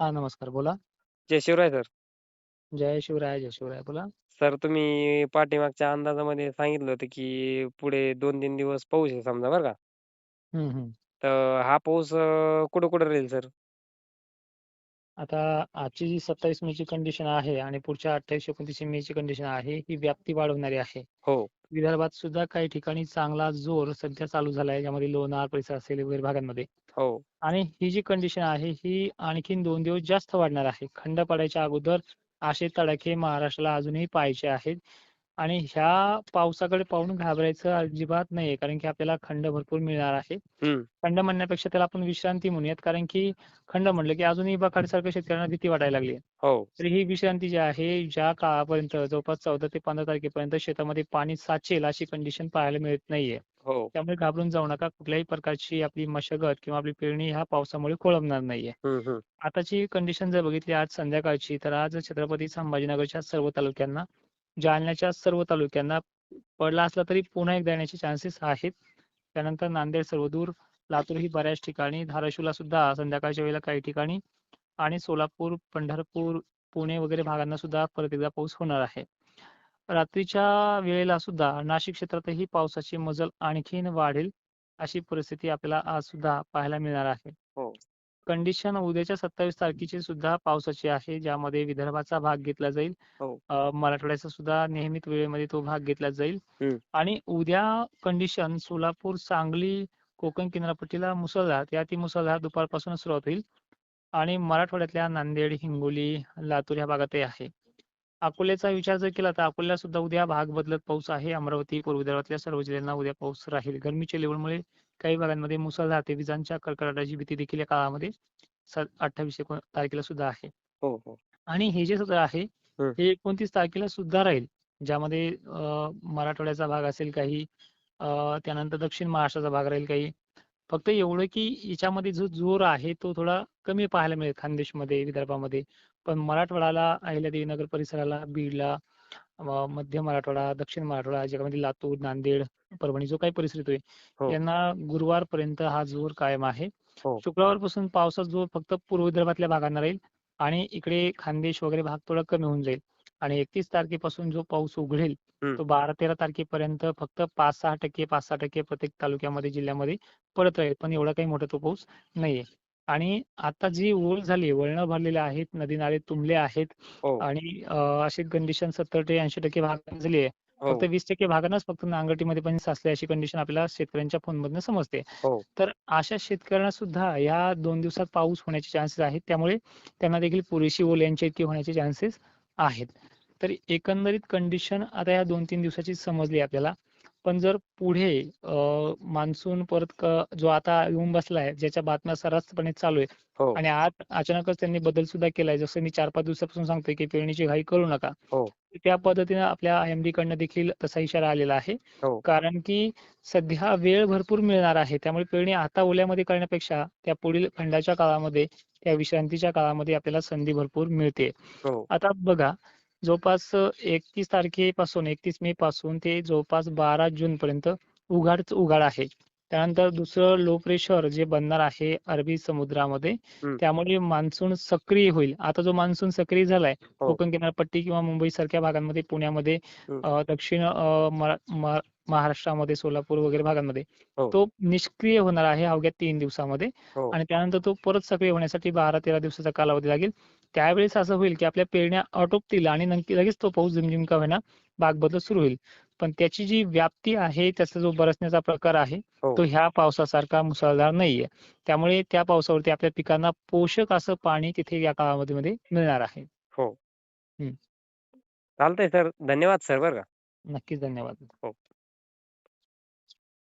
हां, नमस्कार. बोला. जय शिवराय सर. जय शिवराय, जय शिवराय. बोला. सर तुम्ही पाठीमागच्या अंदाजामध्ये सांगितलं होतं, की पुढे 2-3 दिवस पाऊस आहे समजा बरं का. हं, हं. तर हा पाऊस अ, कुठं-कुठं राहील सर? आता आजची जी 27 मेची कंडिशन आहे आणि पुढच्या 28-29 मेची कंडिशन आहे, ही व्याप्ती वाढवणारी आहे. हो. विदर्भात सुद्धा काही ठिकाणी चांगला जोर सध्या चालू झाला आहे. यामध्ये लोणार परिसर असेल वगैरे भागांमध्ये. हो. आणि ही जी कंडिशन आहे, ही आणखीन 2 दिवस जास्त वाढणार आहे. खंड पडायच्या अगोदर असे तडाखे महाराष्ट्राला अजूनही पाहायचे आहेत. आणि ह्या पावसाकडे पाहून घाबरायचं अजिबात नाहीये. कारण की आपल्याला खंड भरपूर मिळणार आहे. खंड म्हणण्यापेक्षा त्याला आपण विश्रांती म्हणूयात. कारण की खंड म्हटलं की अजूनही बकाडसारखं शेतकऱ्यांना भीती वाटायला लागली आहे. हो. तर ही विश्रांती जी आहे, ज्या काळापर्यंत जवळपास 14 ते 15 तारखेपर्यंत शेतामध्ये पाणी साचेल अशी कंडिशन पाहायला मिळत नाहीये. हो. त्यामुळे घाबरून जाऊ नका. कुठल्याही प्रकारची आपली मशागत किंवा आपली पेरणी ह्या पावसामुळे खोळंबणार नाहीये. आताची कंडिशन जर बघितली आज संध्याकाळची, तर आज छत्रपती संभाजीनगरच्या सर्व तालुक्यांना, जालन्याच्या सर्व तालुक्यांना पडला असला तरी पुन्हा एकदा येण्याचे चान्सेस आहेत. त्यानंतर नांदेड सर्वदूर, लातूर ही बऱ्याच ठिकाणी, धाराशिवला सुद्धा संध्याकाळच्या वेळेला काही ठिकाणी आणि सोलापूर, पंढरपूर, पुणे वगैरे भागांना सुद्धा परत एकदा पाऊस होणार आहे. रात्रीच्या वेळेला सुद्धा नाशिक क्षेत्रातही पावसाची मजल आणखीन वाढेल, अशी परिस्थिती आपल्याला आज सुद्धा पाहायला मिळणार आहे. हो. कंडिशन उद्याच्या 27 तारखेची सुद्धा पावसाची आहे, ज्यामध्ये विदर्भाचा भाग घेतला जाईल. हो. अ, मराठवाड्याचा सुद्धा नियमित वेळेमध्ये तो भाग घेतला जाईल. आणि उद्या कंडिशन सोलापूर, सांगली, कोकण किनारपट्टीला मुसळधार ते अतिमुसळधार दुपारपासूनच सुरुवात होईल. आणि मराठवाड्यातल्या नांदेड, हिंगोली, लातूर या भागातही आहे. अकोल्याचा विचार जर केला तर अकोल्याला सुद्धा उद्या भाग बदलत पाऊस आहे. अमरावती, पूर्व विदर्भातल्या सर्व जिल्ह्यांना उद्या पाऊस राहील. गरमीच्या लेव्हलमुळे काही भागांमध्ये मुसळधार ते विजांच्या कडकडाटाची भीती देखील या काळामध्ये स 28 एकोण तारखेला सुद्धा आहे. हो, हो. आणि हे जे सगळं आहे, हं. 29 तारखेला सुद्धा राहील. ज्यामध्ये मराठवाड्याचा भाग असेल काही, त्यानंतर दक्षिण महाराष्ट्राचा भाग राहील काही. फक्त एवढं की याच्यामध्ये जो जोर आहे, तो थोडा कमी पाहायला मिळेल खानदेशमध्ये, विदर्भामध्ये. पण मराठवाड्याला, अहिल्यादेवीनगर परिसराला, बीडला, मध्य मराठवाडा, दक्षिण मराठवाडा, ज्यामध्ये लातूर, नांदेड, परभणी जो काही परिसर येतोय, हो. यांना गुरुवारपर्यंत हा जोर कायम आहे. हो. शुक्रवारपासून पावसाचा जोर फक्त पूर्व विदर्भातल्या भागांना राहील आणि इकडे खानदेश वगैरे भाग थोडा कमी होऊन जाईल. आणि 31 तारखेपासून जो पाऊस उघडेल. तो 12-13 तारखेपर्यंत फक्त 5-6% 5-6% प्रत्येक तालुक्यामध्ये, जिल्ह्यामध्ये पडत राहील. पण एवढा काही मोठा तो पाऊस नाहीये. आणि आता जी ओल झाली, वळणं भरलेले आहेत, नदी-नाले तुंबले आहेत हो. आणि अशी कंडिशन 70% ते 80% भागात झाली आहे. फक्त हो. 20% भागांनाच फक्त नांगरटीमध्ये पाणी साचलंय अशी कंडिशन आपल्याला शेतकऱ्यांच्या फोनमधनं समजते. हो. तर अशा शेतकऱ्यांना सुद्धा या 2 दिवसात पाऊस होण्याचे चान्सेस आहेत. त्यामुळे त्यांना देखील पुरेशी ओल यांच्या इतकी होण्याचे चान्सेस आहेत. तर एकंदरीत कंडिशन आता या 2-3 दिवसाची समजली आपल्याला. पण जर पुढे मान्सून परत क जो आता येऊन बसलाय, ज्याच्या बातम्या सर्रासपणे चालू आहे हो. आणि आज अचानकच त्यांनी बदल सुद्धा केलाय. जसं मी 4-5 दिवसापासून सांगतोय की पेरणीची घाई करू नका. हो. त्या पद्धतीनं आपल्या आय-एम-डी कडनं देखील तसा इशारा आलेला आहे. हो. कारण की सध्या वेळ भरपूर मिळणार आहे. त्यामुळे पेरणी आता ओल्यामध्ये करण्यापेक्षा त्या पुढील खंडाच्या काळामध्ये, त्या विश्रांतीच्या काळामध्ये आपल्याला संधी भरपूर मिळते. आता बघा, जवळपास 31 तारखेपासून 31 मे पासून ते जवळपास 12 जूनपर्यंत उघाडच उघाड आहे. त्यानंतर दुसरं लो प्रेशर जे बनणार आहे अरबी समुद्रामध्ये. त्यामुळे मान्सून सक्रिय होईल. आता जो मान्सून सक्रिय झालाय, हो. कोकण किनारपट्टी किंवा मुंबईसारख्या भागांमध्ये, पुण्यामध्ये, दक्षिण महाराष्ट्रामध्ये, सोलापूर वगैरे भागांमध्ये, हो. तो निष्क्रिय होणार आहे अवघ्या 3 दिवसामध्ये. हो. आणि त्यानंतर तो परत सक्रिय होण्यासाठी 12-13 दिवसाचा कालावधी लागेल. त्यावेळेस असं होईल की आपल्या पेरण्या आटोपतील आणि नक्की लगेच तो पाऊस झिमझिम का होईना भाग बदलत सुरू होईल. पण त्याची जी व्याप्ती आहे, त्याचा जो बरसण्याचा प्रकार आहे, हो. तो ह्या पावसासारखा मुसळधार नाहीये. त्यामुळे त्या पावसावरती आपल्या पिकांना पोषक असं पाणी तिथे या काळामध्ये मध्ये मिळणार आहे. हं. चालतंय सर. धन्यवाद सर बरं का. नक्कीच, धन्यवाद. हो.